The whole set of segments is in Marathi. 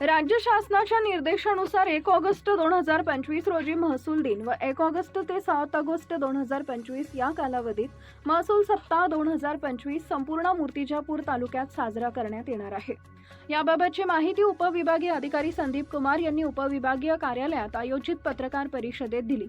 राज्य शासनाच्या निर्देशानुसार एक ऑगस्ट दोन हजार पंचवीस रोजी महसूल दिन व एक ऑगस्ट ते सात ऑगस्ट दोन हजार पंचवीस या कालावधीत महसूल सप्ताह दोन हजार पंचवीस संपूर्ण मूर्तिजापूर तालुक्यात साजरा करण्यात येणार आहे. याबाबतची माहिती उपविभागीय अधिकारी संदीप कुमार यांनी उपविभागीय कार्यालयात आयोजित पत्रकार परिषदेत दिली.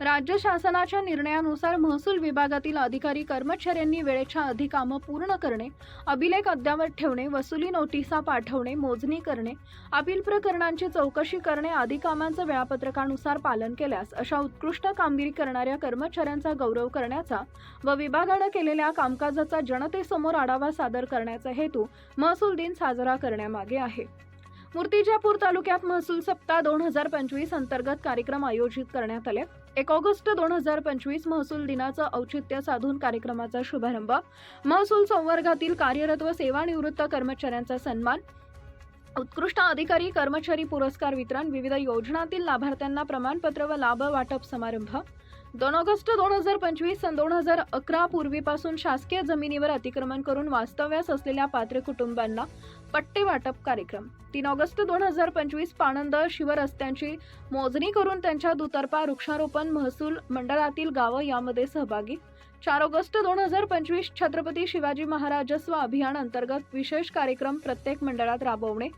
राज्य शासनाच्या निर्णयानुसार महसूल विभागातील अधिकारी कर्मचाऱ्यांनी वेळेच्या आधी कामं पूर्ण करणे अभिलेख अद्यावत ठेवणे वसुली नोटिसा पाठवणे मोजणी करणे अपील प्रकरणांची चौकशी करणे आदी कामांचं वेळापत्रकानुसार पालन केल्यास अशा उत्कृष्ट कामगिरी करणाऱ्या कर्मचाऱ्यांचा गौरव करण्याचा व विभागानं केलेल्या कामकाजाचा जनतेसमोर आढावा सादर करण्याचा हेतू महसूल दिन साजरा करण्यामागे आहे. मूर्तिजापूर तालुक्यात महसूल सप्ताह दोन हजार पंचवीस अंतर्गत कार्यक्रम आयोजित करण्यात आले. एक ऑगस्ट दोन हजार पंचवीस महसूल दिनाचं औचित्य साधून कार्यक्रमाचा शुभारंभ. महसूल संवर्गातील कार्यरत व सेवानिवृत्त कर्मचाऱ्यांचा सन्मान. उत्कृष्ट अधिकारी कर्मचारी पुरस्कार वितरण विविध योजनातील लाभार्थ्यांना प्रमाणपत्र व लाभ वाटप समारंभ. दोन ऑगस्ट दोन हजार पंचवीस सन दोन हजार अकरा पूर्वीपासून शासकीय जमिनीवर अतिक्रमण करून वास्तव्यास असलेल्या पात्र कुटुंबांना पट्टे वाटप कार्यक्रम. तीन ऑगस्ट दोन हजार पंचवीस पाणंद शिवरस्त्यांची मोजणी करून त्यांच्या दुतर्फा वृक्षारोपण महसूल मंडळातील गावं यामध्ये सहभागी. चार ऑगस्ट दोन हजार पंचवीस छत्रपती शिवाजी महाराजस्व अभियान अंतर्गत विशेष कार्यक्रम प्रत्येक मंडळात राबवणे.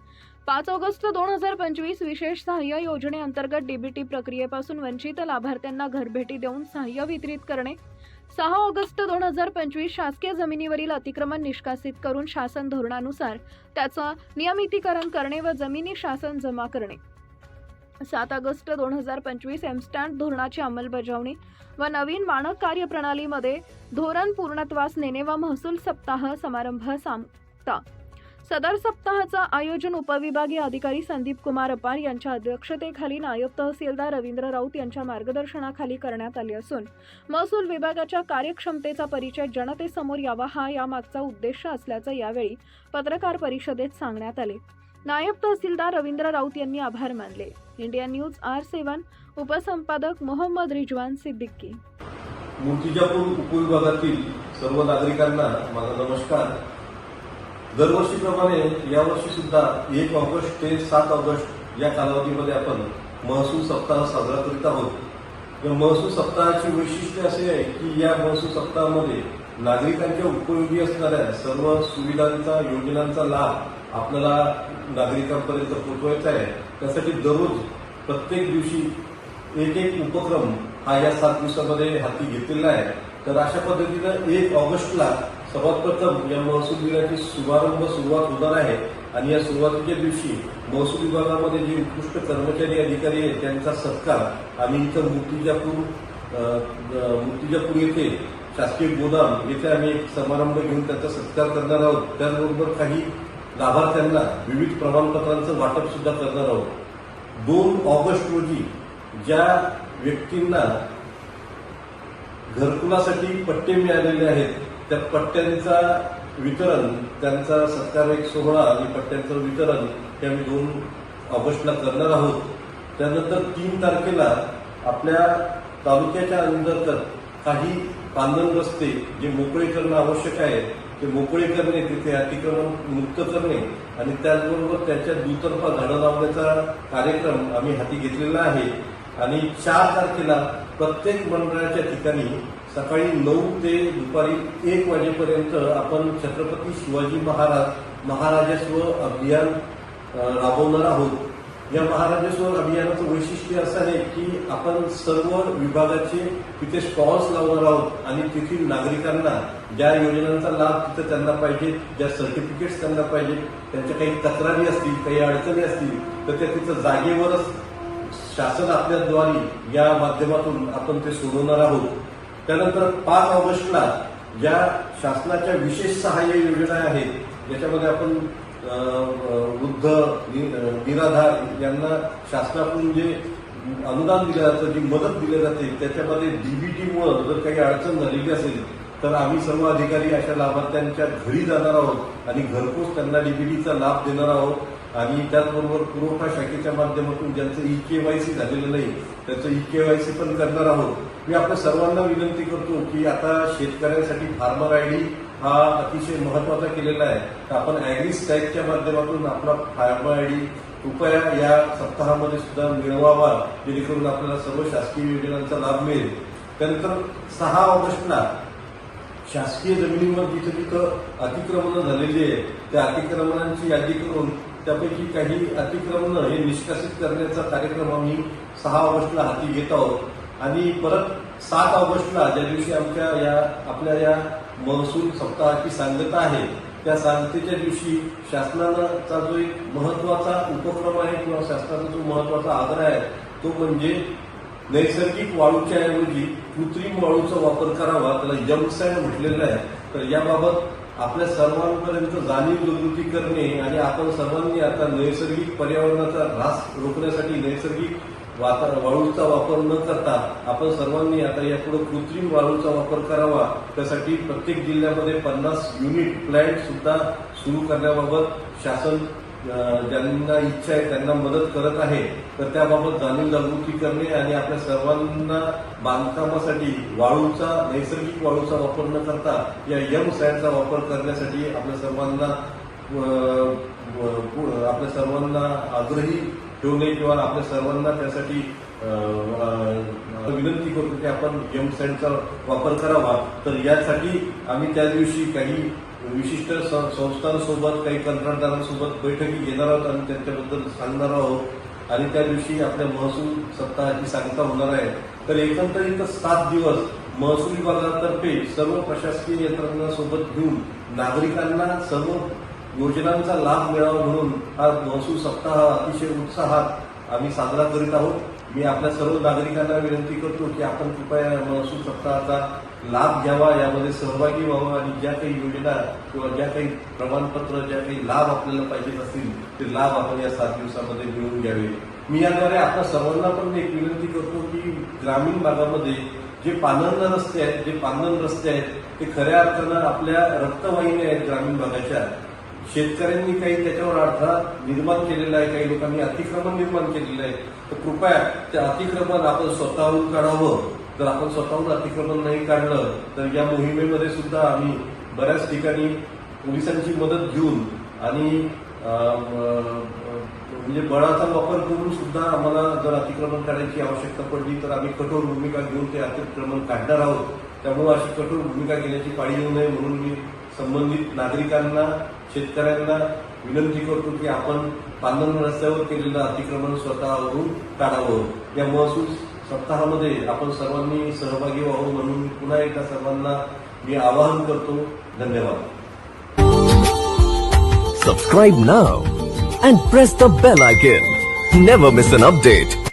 पाच ऑगस्ट दोन हजार पंचवीस विशेष सहाय्य योजनेअंतर्गत डीबीटी प्रक्रियेपासून वंचित लाभार्थ्यांना घरभेटी देऊन सहाय्य वितरित करणे. सहा ऑगस्ट दोन हजार पंचवीस शासकीय जमिनीवरील अतिक्रमण निष्कासित करून शासन धोरणानुसार त्याचं नियमितीकरण करणे व जमिनी शासन जमा करणे. सात ऑगस्ट दोन हजार पंचवीस एमस्टँड धोरणाची अंमलबजावणी व नवीन मानक कार्यप्रणालीमध्ये धोरण पूर्णत्वास नेणे व महसूल सप्ताह समारंभ सांगता सदर सप्ताहाचं आयोजन उपविभागीय अधिकारी संदीप कुमार अपार यांच्या अध्यक्षतेखाली नायब तहसीलदार रवींद्र राऊत यांच्या मार्गदर्शनाखाली करण्यात आले असून महसूल विभागाच्या कार्यक्षमतेचा परिचय जनतेसमोर यावा हा यामागचा उद्देश असल्याचं यावेळी पत्रकार परिषदेत सांगण्यात आले. नायब तहसीलदार रवींद्र राऊत यांनी आभार मानले. इंडिया न्यूज आर सेवन उपसंपादक मोहम्मद रिजवान सिद्दीकी. मूर्तिजापूर उपविभागातील सर्व नागरिकांना माझा नमस्कार. दरवर्षीप्रमाणे यावर्षी सुद्धा एक ऑगस्ट ते सात ऑगस्ट या कालावधीमध्ये आपण महसूल सप्ताह साजरा करीत आहोत. या महसूल सप्ताहाची वैशिष्ट्य असे आहे की या महसूल सप्ताहामध्ये नागरिकांच्या उपयोगी असणाऱ्या सर्व सुविधांचा योजनांचा लाभ आपल्याला नागरिकांपर्यंत पोहोचवायचा आहे. त्यासाठी दररोज प्रत्येक दिवशी एक एक उपक्रम हा या सात दिवसामध्ये हाती घेतलेला आहे. तर अशा पद्धतीनं एक ऑगस्टला सर्वात प्रथम या महसूल दिनाची शुभारंभ सुरुवात होणार आहे आणि या सुरुवातीच्या दिवशी महसूल विभागामध्ये जे उत्कृष्ट कर्मचारी अधिकारी आहेत त्यांचा सत्कार आम्ही इथं मूर्तिजापूर मूर्तिजापूर येथे शासकीय गोदाम येथे आम्ही एक समारंभ घेऊन त्यांचा सत्कार करणार आहोत. त्याचबरोबर काही लाभार्थ्यांना विविध प्रमाणपत्रांचं वाटप सुद्धा करणार आहोत. दोन ऑगस्ट रोजी ज्या व्यक्तींना घरकुलासाठी पट्टे मिळालेले आहेत त्या पट्ट्यांचा वितरण त्यांचा सत्कार एक सोहळा आणि पट्ट्यांचं वितरण हे आम्ही दोन ऑगस्टला करणार आहोत. त्यानंतर तीन तारखेला आपल्या तालुक्याच्या अंतर्गत काही बांधण रस्ते जे मोकळे करणं आवश्यक आहे ते मोकळे करणे तिथे अतिक्रमण मुक्त करणे आणि त्याचबरोबर त्याच्या दुतर्फा झाडं लावण्याचा कार्यक्रम आम्ही हाती घेतलेला आहे. आणि चार तारखेला प्रत्येक मंडळाच्या ठिकाणी सकाळी नऊ ते दुपारी एक वाजेपर्यंत आपण छत्रपती शिवाजी महाराज महाराजस्व अभियान राबवणार आहोत. या महाराजस्व अभियानाचं वैशिष्ट्य असं आहे की आपण सर्व विभागाचे तिथे स्टॉल्स लावणार आहोत आणि तेथील नागरिकांना ज्या योजनांचा लाभ तिथं त्यांना पाहिजे ज्या सर्टिफिकेट्स त्यांना पाहिजे त्यांच्या काही तक्रारी असतील काही अडचणी असतील तर त्या तिथं जागेवरच शासन आपल्याद्वारे या माध्यमातून आपण ते सोडवणार आहोत. त्यानंतर पाच ऑगस्टला ज्या शासनाच्या विशेष सहाय्य योजना आहेत ज्याच्यामध्ये आपण वृद्ध निराधार यांना शासनाकडून जे अनुदान दिलं जातं जी मदत दिली जाते त्याच्यामध्ये डीबीटीमुळं जर काही अडचण झालेली असेल तर आम्ही सर्व अधिकारी अशा लाभार्थ्यांच्या घरी जाणार आहोत आणि घरपोच त्यांना डीबीटीचा लाभ देणार आहोत. आणि त्याचबरोबर पुरवठा शाखेच्या माध्यमातून ज्यांचं ई के वाय सी झालेलं नाही त्याचं ई के वाय सी पण करणार आहोत. मी आपल्या सर्वांना विनंती करतो की आता शेतकऱ्यांसाठी फार्मर आय डी हा अतिशय महत्त्वाचा केलेला आहे. तर आपण अॅग्री टाईपच्या माध्यमातून आपला फार्बर आय डी कृपया या सप्ताहामध्ये सुद्धा मिळवावा जेणेकरून आपल्याला सर्व शासकीय योजनांचा लाभ मिळेल. त्यानंतर सहा ऑगस्टला शासकीय जमिनीवर जिथं तिथं अतिक्रमणं झालेली आहे त्या अतिक्रमणांची यादी करून त्यापैकी काही अतिक्रमणं हे निष्कासित करण्याचा कार्यक्रम आम्ही सहा ऑगस्टला हाती घेत आहोत. आणि परत सात ऑगस्टला ज्या दिवशी आमच्या या आपल्या या महसूल सप्ताहाची सांगता आहे त्या सांगतेच्या दिवशी शासनाचा जो एक महत्त्वाचा उपक्रम आहे किंवा शासनाचा जो महत्त्वाचा आग्रह आहे तो म्हणजे नैसर्गिक वाळूच्या ऐवजी कृत्रिम वाळूचा वापर करावा त्याला यमसॅन म्हटलेलं आहे. तर याबाबत आपल्या सर्वांपर्यंत जाणीव जागृती करणे आणि आपण सर्वांनी आता नैसर्गिक पर्यावरणाचा ऱ्हास रोखण्यासाठी नैसर्गिक वाता वाळूचा वापर न करता आपण सर्वांनी आता यापुढे कृत्रिम वाळूचा वापर करावा. त्यासाठी प्रत्येक जिल्ह्यामध्ये पन्नास युनिट प्लॅन्ट सुद्धा सुरू करण्याबाबत शासन ज्यांना इच्छा आहे त्यांना मदत करत आहे. तर त्याबाबत जाणीव जागृती करणे आणि आपल्या सर्वांना बांधकामासाठी वाळूचा नैसर्गिक वाळूचा वापर न करता या यम सॅन्डचा वापर करण्यासाठी आपल्या सर्वांना आपल्या सर्वांना आग्रही ठेवणे किंवा आपल्या सर्वांना त्यासाठी विनंती करतो की आपण यम सँडचा वापर करावा. तर यासाठी आम्ही त्या दिवशी काही विशिष्ट संस्थांसोबत काही कंत्राटदारांसोबत बैठकी घेणार आहोत आणि त्यांच्याबद्दल सांगणार आहोत. आणि त्या दिवशी आपल्या महसूल सप्ताहाची सांगता होणार आहे तर एकंदरीत सात दिवस महसूल विभागातर्फे सर्व प्रशासकीय यंत्रणांसोबत घेऊन नागरिकांना सर्व योजनांचा लाभ मिळावा म्हणून हा महसूल सप्ताह अतिशय उत्साहात आम्ही साजरा करीत आहोत. मी आपल्या सर्व नागरिकांना विनंती करतो की आपण कृपया महसूल सप्ताहाचा लाभ घ्यावा. यामध्ये सहभागी व्हावा आणि ज्या काही योजना किंवा ज्या काही प्रमाणपत्र ज्या काही लाभ आपल्याला पाहिजेत असतील ते लाभ आपण या सात दिवसामध्ये मिळवून घ्यावे. मी याद्वारे आपल्या सर्वांना पण एक विनंती करतो की ग्रामीण भागामध्ये जे पानंद रस्ते आहेत जे पानंद रस्ते आहेत ते खऱ्या अर्थानं आपल्या रक्तवाहिन्या आहेत ग्रामीण भागाच्या. शेतकऱ्यांनी काही त्याच्यावर अडथळा निर्माण केलेला आहे काही लोकांनी अतिक्रमण निर्माण केलेलं आहे. तर कृपया ते अतिक्रमण आपण स्वतःहून काढावं जर आपण स्वतःहून अतिक्रमण नाही काढलं तर या मोहिमेमध्ये सुद्धा आम्ही बऱ्याच ठिकाणी पोलिसांची मदत घेऊन आणि म्हणजे बळाचा वापर करून सुद्धा आम्हाला जर अतिक्रमण करायची आवश्यकता पडली तर आम्ही कठोर भूमिका घेऊन ते अतिक्रमण काढणार आहोत. त्यामुळे अशी कठोर भूमिका घेण्याची पाळी येऊ नये म्हणून मी संबंधित नागरिकांना शेतकऱ्यांना विनंती करतो की आपण पांढरण रस्त्यावर केलेलं अतिक्रमण स्वतःवरून काढावं. या महसूल सप्ताहामध्ये आपण सर्वांनी सहभागी व्हावं म्हणून पुन्हा एकदा सर्वांना मी आवाहन करतो. धन्यवाद. Subscribe now and press the bell icon never miss an update